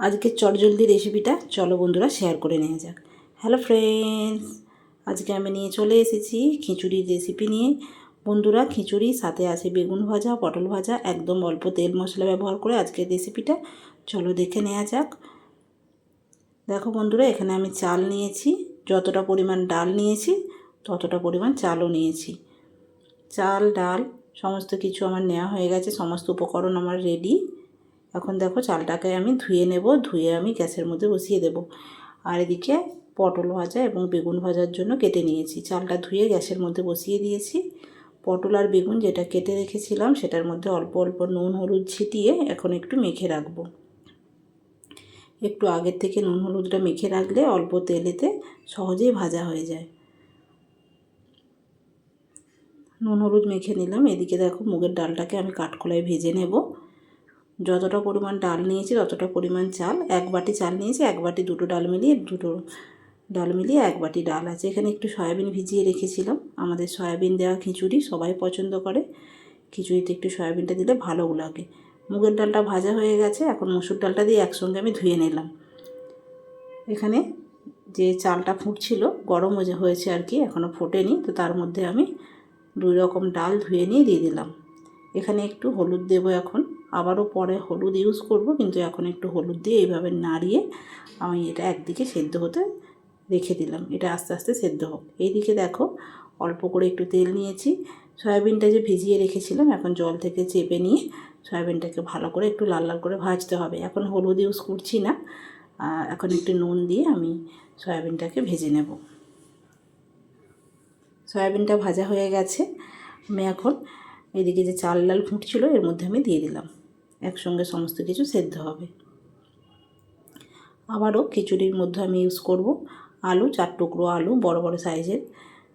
আজকের চটজলদি রেসিপিটা চলো বন্ধুরা শেয়ার করে নেওয়া যাক। হ্যালো ফ্রেন্ডস আজকে আমি নিয়ে চলে এসেছি খিচুড়ির রেসিপি নিয়ে। বন্ধুরা খিচুড়ি, সাথে আছে বেগুন ভাজা, পটল ভাজা, একদম অল্প তেল মশলা ব্যবহার করে আজকের রেসিপিটা চলো দেখে নেওয়া যাক। দেখো বন্ধুরা, এখানে আমি চাল নিয়েছি, যতটা পরিমাণ ডাল নিয়েছি, ততটা পরিমাণ চালও নিয়েছি। চাল, ডাল, সমস্ত কিছু আমার নেওয়া হয়ে গেছে, সমস্ত উপকরণ আমার রেডি এখন দেখো চালটাকে আমি ধুয়ে নেব, ধুয়ে আমি গ্যাসের মধ্যে বসিয়ে দেব। আর এদিকে পটল ভাজা এবং বেগুন ভাজার জন্য কেটে নিয়েছি। চালটা ধুয়ে গ্যাসের মধ্যে বসিয়ে দিয়েছি। পটল আর বেগুন যেটা কেটে রেখেছিলাম সেটার মধ্যে অল্প অল্প নুন, হলুদ ছিটিয়ে এখন একটু মেখে রাখব। একটু আগের থেকে নুন, হলুদটা মেখে রাখলে অল্প তেলেতে সহজেই ভাজা হয়ে যায়। নুন, হলুদ মেখে নিলাম। এদিকে দেখো মুগের ডালটাকে আমি কাঠকলায় ভেজে নেব। যতটা পরিমাণ ডাল নিয়েছি, ততটা পরিমাণ চাল। এক বাটি চাল নিয়েছি, এক বাটি দুটো ডাল মিলিয়ে দুটো ডাল মিলিয়ে এক বাটি ডাল আছে। এখানে একটু সয়াবিন ভিজিয়ে রেখেছিলাম। আমাদের সয়াবিন দেওয়া খিচুড়ি সবাই পছন্দ করে। খিচুড়িতে একটু সয়াবিনটা দিলে ভালো লাগে। মুগের ডালটা ভাজা হয়ে গেছে, এখন মসুর ডালটা দিয়ে একসঙ্গে আমি ধুয়ে নিলাম। এখানে যে চালটা ফুটছিল, গরম হয়েছে আর কি এখনও ফোটেনি, তো তার মধ্যে আমি দুই রকম ডাল ধুয়ে নিয়ে দিয়ে দিলাম। এখানে একটু হলুদ দেব এখন। আবারও পরে হলুদ ইউজ করব, কিন্তু এখন একটু হলুদ দিয়ে এইভাবে নাড়িয়ে আমি এটা একদিকে সেদ্ধ হতে রেখে দিলাম। এটা আস্তে আস্তে সেদ্ধ হোক। এইদিকে দেখো অল্প করে একটু তেল নিয়েছি। সয়াবিনটা যে ভিজিয়ে রেখেছিলাম, এখন জল থেকে চেপে নিয়ে সয়াবিনটাকে ভালো করে একটু লাল লাল করে ভাজতে হবে। এখন হলুদ ইউজ করছি না। এখন একটু নুন দিয়ে আমি সয়াবিনটাকে ভেজে নেব। সয়াবিনটা ভাজা হয়ে গেছে। আমি এখন এদিকে যে চাল ডাল ফুটছিল, এর মধ্যে আমি দিয়ে দিলাম। একসঙ্গে সমস্ত কিছু সেদ্ধ হবে। আবারও খিচুড়ির মধ্যে আমি ইউজ করব আলু, চার টুকরো আলু, বড় বড় সাইজের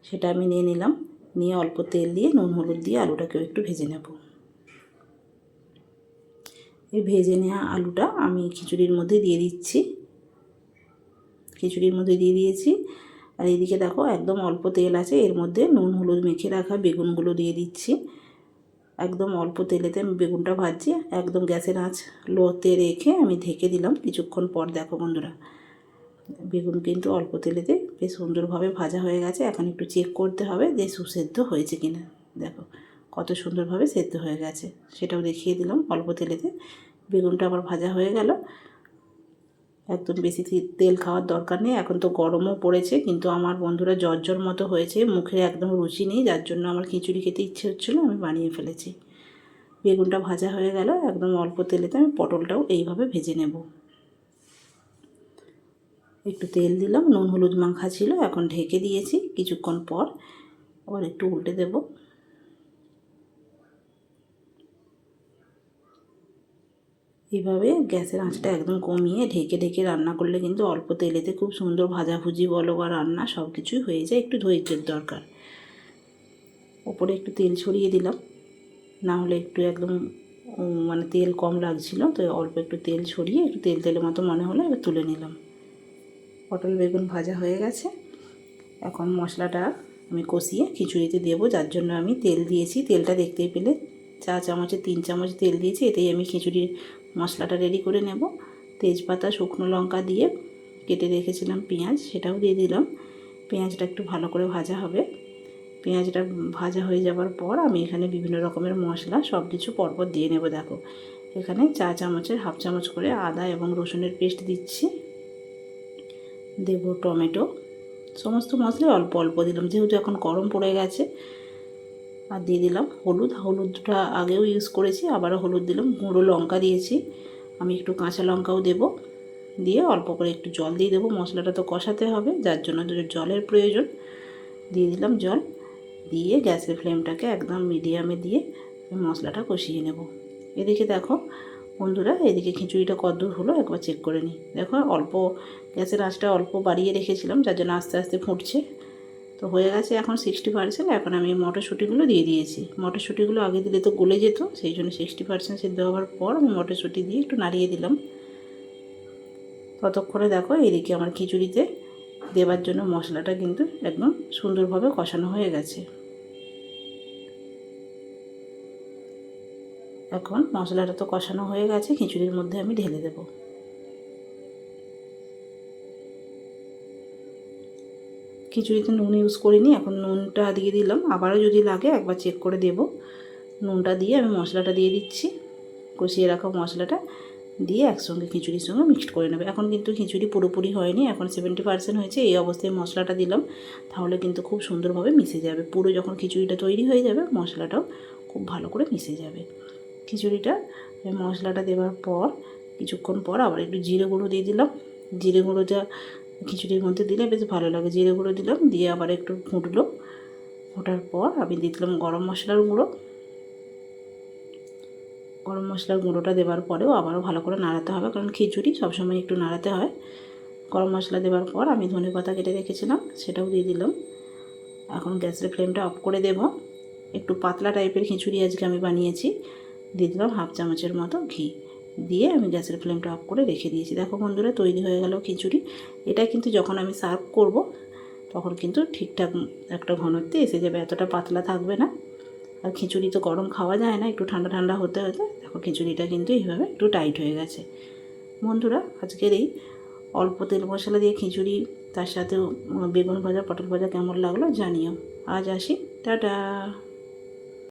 সেটা আমি নিয়ে নিলাম। নিয়ে অল্প তেল দিয়ে, নুন, হলুদ দিয়ে আলুটাকেও একটু ভেজে নেব। এই ভেজে নেওয়া আলুটা আমি খিচুড়ির মধ্যে দিয়ে দিচ্ছি। খিচুড়ির মধ্যে দিয়ে দিয়েছি। আর এদিকে দেখো, একদম অল্প তেল আছে। এর মধ্যে নুন, হলুদ মেখে রাখা বেগুনগুলো দিয়ে দিচ্ছি। একদম অল্প তেলেতে আমি বেগুনটা ভাজছি, একদম গ্যাসের আঁচ লোতে রেখে আমি ঢেকে দিলাম কিছুক্ষণ পর। দেখো বন্ধুরা, বেগুন কিন্তু অল্প তেলেতে বেশ সুন্দরভাবে ভাজা হয়ে গেছে। এখন একটু চেক করতে হবে যে সুসেদ্ধ হয়েছে কিনা। দেখো কত সুন্দরভাবে সেদ্ধ হয়ে গেছে। সেটাও দেখিয়ে দিলাম অল্প তেলেতে। বেগুনটা আবার ভাজা হয়ে গেল। একদম বেশি তেল খাওয়ার দরকার নেই। এখন তো গরমও পড়েছে, কিন্তু আমার বন্ধুরা জ্বর মতো হয়েছে। মুখে একদম রুচি নেই, যার জন্য আমার খিচুড়ি খেতে ইচ্ছে হচ্ছিল, আমি বানিয়ে ফেলেছি। বেগুনটা ভাজা হয়ে গেল, একদম অল্প তেলেতে আমি পটলটাও এইভাবে ভেজে নেব। একটু তেল দিলাম, নুন হলুদ মাখা ছিল, এখন ঢেকে দিয়েছি, কিছুক্ষণ পর আবার একটু উল্টে দেবো। এইভাবে গ্যাসের আঁচটা একদম কমিয়ে ঢেকে ঢেকে রান্না করলে কিন্তু অল্প তেলেতে খুব সুন্দর ভাজাভুজি বলো বা রান্না সব কিছুই হয়ে যায়, একটু ধৈর্যের দরকার। ওপরে একটু তেল ছড়িয়ে দিলাম, না হলে একটু একদম মানে তেল কম লাগছিল, তো অল্প একটু তেল ছড়িয়ে একটু তেল তেলের মতো মনে হলো এবার তুলে নিলাম। পটল বেগুন ভাজা হয়ে গেছে। এখন মশলাটা আমি কষিয়ে খিচুড়িতে দেবো, যার জন্য আমি তেল দিয়েছি। তেলটা দেখতেই পেলে, চা চামচে, তিন চামচ তেল দিয়েছি, এতেই আমি খিচুড়ির মশলাটা রেডি করে নেব। তেজপাতা, শুকনো লঙ্কা দিয়ে কেটে রেখেছিলাম পেঁয়াজ, সেটাও দিয়ে দিলাম। পেঁয়াজটা একটু ভালো করে ভাজা হবে। পেঁয়াজটা ভাজা হয়ে যাবার পর আমি এখানে বিভিন্ন রকমের মশলা সব কিছু পরপর দিয়ে নেব, দেখো। এখানে চা চামচের হাফ চামচ করে আদা এবং রসুনের পেস্ট দিচ্ছি। দেব টমেটো। সমস্ত মশলাই অল্প অল্প দিলাম, যেহেতু এখন গরম পড়ে গেছে। আর দিয়ে দিলাম হলুদ। হলুদটা আগেও ইউজ করেছি, আবারও হলুদ দিলাম। গুঁড়ো লঙ্কা দিয়েছি। আমি একটু কাঁচা লঙ্কাও দেব। দিয়ে অল্প করে একটু জল দিয়ে দেবো। মশলাটা তো কষাতে হবে, যার জন্য দুটো জলের প্রয়োজন। দিয়ে দিলাম জল। দিয়ে গ্যাসের ফ্লেমটাকে একদম মিডিয়ামে দিয়ে মশলাটা কষিয়ে নেব। এদিকে দেখো বন্ধুরা, এদিকে খিচুড়িটা কদ্দূর হলো, একবার চেক করে নিই দেখো অল্প, গ্যাসের আঁচটা অল্প বাড়িয়ে রেখেছিলাম, যার জন্য আস্তে আস্তে ফুটছে। তো হয়ে গেছে এখন সিক্সটি পার্সেন্ট এখন আমি মটরশুঁটিগুলো দিয়ে দিয়েছি। মটরশুঁটিগুলো আগে দিলে তো গলে যেত, সেই জন্য সিক্সটি পার্সেন্ট সিদ্ধ হওয়ার পর আমি মটরশুঁটি দিয়ে একটু নাড়িয়ে দিলাম। ততক্ষণে দেখো এদিকে আমার খিচুড়িতে দেবার জন্য মশলাটা কিন্তু একদম সুন্দরভাবে কষানো হয়ে গেছে। এখন মশলাটা তো কষানো হয়ে গেছে, খিচুড়ির মধ্যে আমি ঢেলে দেব। খিচুড়িতে নুন ইউজ করিনি, এখন নুনটা দিয়ে দিলাম। আবারও যদি লাগে একবার চেক করে দেব। নুনটা দিয়ে আমি মশলাটা দিয়ে দিচ্ছি। কষিয়ে রাখা মশলাটা দিয়ে একসঙ্গে খিচুড়ির সঙ্গে মিক্সড করে নেবে। এখন কিন্তু খিচুড়ি পুরোপুরি হয়নি, এখন সেভেন্টি পার্সেন্ট হয়েছে, এই অবস্থায় মশলাটা দিলাম। তাহলে কিন্তু খুব সুন্দরভাবে মিশে যাবে। পুরো যখন খিচুড়িটা তৈরি হয়ে যাবে, মশলাটাও খুব ভালো করে মিশে যাবে। খিচুড়িটা মশলাটা দেওয়ার পর, কিছুক্ষণ পর আবার একটু জিরে গুঁড়ো দিয়ে দিলাম। জিরে গুঁড়োটা খিচুড়ির মধ্যে দিলে বেশ ভালো লাগে। জিরে গুঁড়ো দিলাম, দিয়ে আবার একটু ফুটলো। ফোটার পর আমি দিয়ে দিলাম গরম মশলার গুঁড়ো। গরম মশলার গুঁড়োটা দেওয়ার পরেও আবারও ভালো করে নাড়াতে হবে, কারণ খিচুড়ি সবসময় একটু নাড়াতে হয়। গরম মশলা দেওয়ার পর আমি ধনে পাতা কেটে রেখেছিলাম, সেটাও দিয়ে দিলাম। এখন গ্যাসের ফ্লেমটা অফ করে দেব। একটু পাতলা টাইপের খিচুড়ি আজকে আমি বানিয়েছি। দিয়ে দিলাম হাফ চামচের মতো ঘি। দিয়ে আমি গ্যাসের ফ্লেমটা অফ করে রেখে দিয়েছি। দেখো বন্ধুরা, তৈরি হয়ে গেল খিচুড়ি। এটা কিন্তু যখন আমি সার্ভ করব, তখন কিন্তু ঠিকঠাক একটা ঘনত্বে এসে যাবে, এতটা পাতলা থাকবে না। আর খিচুড়ি তো গরম খাওয়া যায় না, একটু ঠান্ডা ঠান্ডা হতে হতে। দেখো খিচুড়িটা কিন্তু এইভাবে একটু টাইট হয়ে গেছে। বন্ধুরা, আজকের এই অল্প তেল মশলা দিয়ে খিচুড়ি, তার সাথে বেগুন ভাজা, পটল ভাজা কেমন লাগল জানিও। আজ আসি, টাটা।